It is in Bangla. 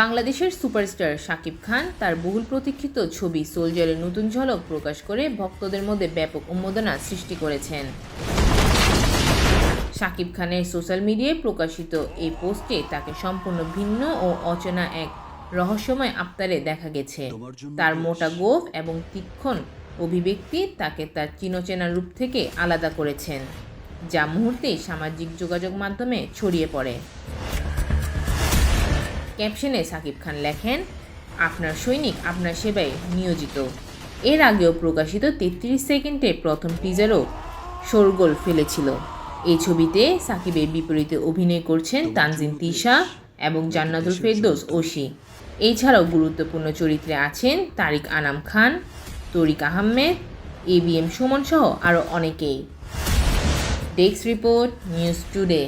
বাংলাদেশের সুপারস্টার শাকিব খান তার বহুল প্রতীক্ষিত ছবি সোলজারের নতুন ঝলক প্রকাশ করে ভক্তদের মধ্যে ব্যাপক উন্মোদনা সৃষ্টি করেছেন। শাকিব খানের সোশ্যাল মিডিয়ায় প্রকাশিত এই পোস্টে তাকে সম্পূর্ণ ভিন্ন ও অচেনা এক রহস্যময় আবতারে দেখা গেছে। তার মোটা গোফ এবং তীক্ষণ অভিব্যক্তি তাকে তার চিনচেনা রূপ থেকে আলাদা করেছেন যা মুহূর্তেই সামাজিক যোগাযোগ মাধ্যমে ছড়িয়ে পড়ে। ক্যাপশনে সাকিব খান লেখেন, আপনার সৈনিক, আপনার সেবায় নিয়োজিত। এর আগেও প্রকাশিত তেত্রিশ সেকেন্ডে প্রথম টিজারও শোরগোল ফেলেছিল। এই ছবিতে সাকিবের বিপরীতে অভিনয় করছেন তানজিন তিশা এবং জান্নাতুল ফেরদোস ওশি এছাড়াও গুরুত্বপূর্ণ চরিত্রে আছেন Tariq Anam Khan, Tariq Ahmed, A B M Sumon সহ আরও অনেকেই। Desk report news today.